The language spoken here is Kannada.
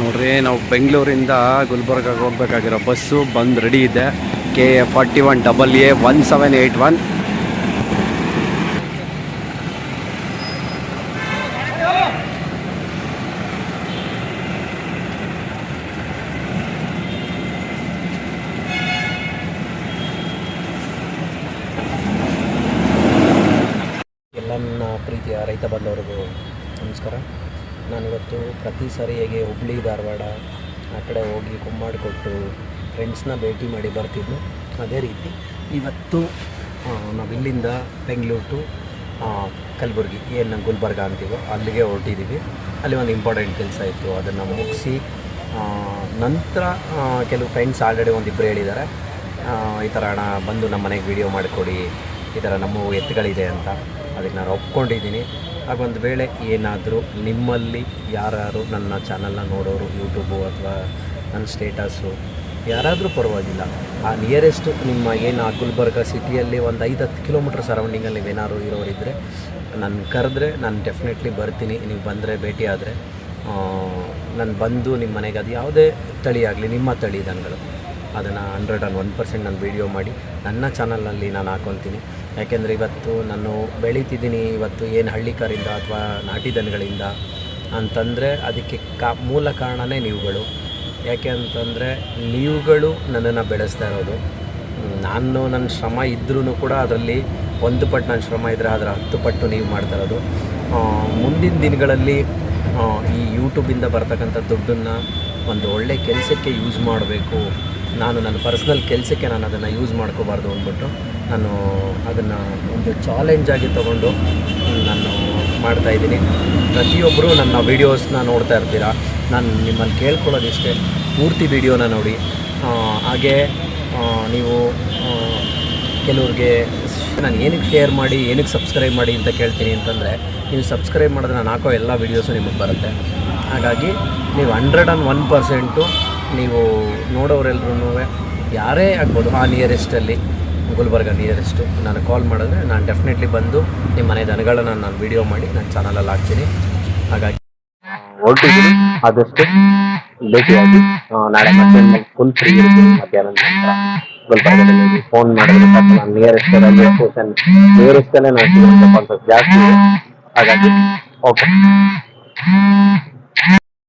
ನೋಡ್ರಿ, ನಾವು ಬೆಂಗಳೂರಿಂದ ಗುಲ್ಬರ್ಗಾಗೆ ಹೋಗ್ಬೇಕಾಗಿರೋ ಬಸ್ಸು ಬಂದು ರೆಡಿ ಇದೆ. K A forty one double A one seven eight one ಎಲ್ಲ ನನ್ನ ಪ್ರೀತಿಯ ರೈತ ಬಂದವರಿಗೂ ನಮಸ್ಕಾರ. ನಾನಿವತ್ತು ಪ್ರತಿ ಸಾರಿ ಹೇಗೆ ಹುಬ್ಳಿ, ಧಾರವಾಡ ಆ ಕಡೆ ಹೋಗಿ ಕುಮ್ಮಾಡ್ ಕೊಟ್ಟು ಫ್ರೆಂಡ್ಸ್ನ ಭೇಟಿ ಮಾಡಿ ಬರ್ತಿದ್ನು ಅದೇ ರೀತಿ ಇವತ್ತು ನಾವು ನಾವಿಲ್ಲಿಂದ ಬೆಂಗಳೂರು ಟು ಕಲಬುರ್ಗಿ ಏನು ನಾವು ಗುಲ್ಬರ್ಗ ಅಂತೀವೋ, ಅಲ್ಲಿಗೆ ಹೊರಟಿದ್ದೀವಿ ಅಲ್ಲಿ ಒಂದು ಇಂಪಾರ್ಟೆಂಟ್ ಕೆಲಸ ಇತ್ತು. ಅದನ್ನು ಮುಗಿಸಿ ನಂತರ ಕೆಲವು ಫ್ರೆಂಡ್ಸ್ ಆಲ್ರೆಡಿ ಒಂದಿಬ್ಬರು ಹೇಳಿದ್ದಾರೆ. ಈ ಥರ ಹಣ ಬಂದು ನಮ್ಮ ಮನೆಗೆ ವಿಡಿಯೋ ಮಾಡಿಕೊಡಿ, ಈ ಥರ ನಮ್ಮ ಎತ್ತುಗಳಿದೆ ಅಂತ. ಅದಕ್ಕೆ ನಾನು ಒಪ್ಕೊಂಡಿದ್ದೀನಿ. ಆಗ ಒಂದು ವೇಳೆ ಏನಾದರೂ ನಿಮ್ಮಲ್ಲಿ ಯಾರು ನನ್ನ ಚಾನಲ್ನ ನೋಡೋರು ಯೂಟ್ಯೂಬು ಅಥವಾ ನನ್ನ ಸ್ಟೇಟಸ್ಸು ಯಾರಾದರೂ ಪರವಾಗಿಲ್ಲ. ಆ ನಿಯರೆಸ್ಟು ನಿಮ್ಮ ಏನು ಆ ಗುಲ್ಬರ್ಗ ಸಿಟಿಯಲ್ಲಿ ಒಂದು ಐದು ಹತ್ತು ಕಿಲೋಮೀಟ್ರ್ ಸರೌಂಡಿಂಗಲ್ಲಿ ನೀವೇನಾದ್ರು ಇರೋರಿದ್ದರೆ ನಾನು ಕರೆದ್ರೆ ನಾನು ಡೆಫಿನೆಟ್ಲಿ ಬರ್ತೀನಿ. ನೀವು ಬಂದರೆ ಭೇಟಿ ಆದರೆ ನಾನು ಬಂದು ನಿಮ್ಮ ಮನೆಗೆ ಅದು ಯಾವುದೇ ತಳಿ ಆಗಲಿ, ನಿಮ್ಮ ತಳಿ ದನಗಳು. ಅದನ್ನು ಹಂಡ್ರೆಡ್ ಆ್ಯಂಡ್ ಒನ್ ಪರ್ಸೆಂಟ್ ನಾನು ವೀಡಿಯೋ ಮಾಡಿ, ನನ್ನ ಚಾನಲ್ನಲ್ಲಿ ನಾನು ಹಾಕೊತೀನಿ. ಯಾಕೆಂದರೆ ಇವತ್ತು ನಾನು ಬೆಳೀತಿದ್ದೀನಿ, ಇವತ್ತು ಏನು ಹಳ್ಳಿಕರಿಂದ ಅಥವಾ ನಾಟಿ ದನಗಳಿಂದ ಅಂತಂದರೆ ಅದಕ್ಕೆ ಕಾ, ಮೂಲ ಕಾರಣವೇ ನೀವುಗಳು. ಯಾಕೆ ಅಂತಂದರೆ ನೀವುಗಳು ನನ್ನನ್ನು ಬೆಳೆಸ್ತಾ ಇರೋದು. ನಾನು ನನ್ನ ಶ್ರಮ ಇದ್ರೂ ಕೂಡ ಅದರಲ್ಲಿ ಒಂದು ಪಟ್ಟು ನನ್ನ ಶ್ರಮ ಇದ್ದರೆ ಅದರ ಹತ್ತು ಪಟ್ಟು ನೀವು ಮಾಡ್ತಾ ಇರೋದು. ಮುಂದಿನ ದಿನಗಳಲ್ಲಿ ಈ ಯೂಟ್ಯೂಬಿಂದ ಬರ್ತಕ್ಕಂಥ ದುಡ್ಡನ್ನು ಒಂದು ಒಳ್ಳೆ ಕೆಲಸಕ್ಕೆ ಯೂಸ್ ಮಾಡಬೇಕು. ನಾನು ನನ್ನ ಪರ್ಸ್ನಲ್ ಕೆಲಸಕ್ಕೆ ನಾನು ಅದನ್ನು ಯೂಸ್ ಮಾಡ್ಕೋಬಾರ್ದು ಅಂದ್ಬಿಟ್ಟು ನಾನು ಅದನ್ನು ಒಂದು ಚಾಲೆಂಜಾಗಿ ತೊಗೊಂಡು ನಾನು ಮಾಡ್ತಾಯಿದ್ದೀನಿ ಪ್ರತಿಯೊಬ್ಬರೂ ನನ್ನ ವೀಡಿಯೋಸ್ನ ನೋಡ್ತಾ ಇರ್ತೀರಾ? ನಾನು ನಿಮ್ಮಲ್ಲಿ ಕೇಳ್ಕೊಳ್ಳೋದಿಷ್ಟೇ. ಪೂರ್ತಿ ವೀಡಿಯೋನ ನೋಡಿ. ಹಾಗೆ ನೀವು ಕೆಲವ್ರಿಗೆ ನಾನು ಏನಕ್ಕೆ ಶೇರ್ ಮಾಡಿ, ಏನಕ್ಕೆ ಸಬ್ಸ್ಕ್ರೈಬ್ ಮಾಡಿ ಅಂತ ಕೇಳ್ತೀನಿ ಅಂತಂದರೆ, ನೀವು ಸಬ್ಸ್ಕ್ರೈಬ್ ಮಾಡಿದ್ರೆ ನಾನು ಹಾಕೋ ಎಲ್ಲ ವೀಡಿಯೋಸು ನಿಮಗೆ ಬರುತ್ತೆ. ಹಾಗಾಗಿ ನೀವು ಹಂಡ್ರೆಡ್ ಆ್ಯಂಡ್ ಒನ್ ಪರ್ಸೆಂಟು ನೀವು ನೋಡೋರೆಲ್ಲರೂ ಯಾರೇ ಆಗ್ಬೋದು, ಆ ನಿಯರೆಸ್ಟಲ್ಲಿ ಗುಲ್ಬರ್ಗ ನಿಯರೆಸ್ಟು ನಾನು ಕಾಲ್ ಮಾಡಿದ್ರೆ ನಾನು ಡೆಫಿನೆಟ್ಲಿ ಬಂದು ನಿಮ್ಮ ಮನೆ ದನಗಳನ್ನು ನಾನು ವಿಡಿಯೋ ಮಾಡಿ ನನ್ನ ಚಾನಲಲ್ಲಿ ಹಾಕ್ತೀನಿ. ಹಾಗಾಗಿ ಆದಷ್ಟು ಭೇಟಿಯಾಗಿ ನಾಳೆ ಮತ್ತೆ ಫುಲ್ ಫ್ರೀ ಇರ್ತೀನಿ ಮಧ್ಯಾಹ್ನ ನಂತರ. ಗುಲ್ಬರ್ಗದಲ್ಲಿ ಫೋನ್ ಮಾಡಿದ್ರೆ ಸಾಕು, ನಾನು ನಿಯರೆಸ್ಟಲ್ಲೇ ನಾನು ಸಿಗುವಂಥ ಜಾಸ್ತಿ ಇದೆ. ಹಾಗಾಗಿ ಓಕೆ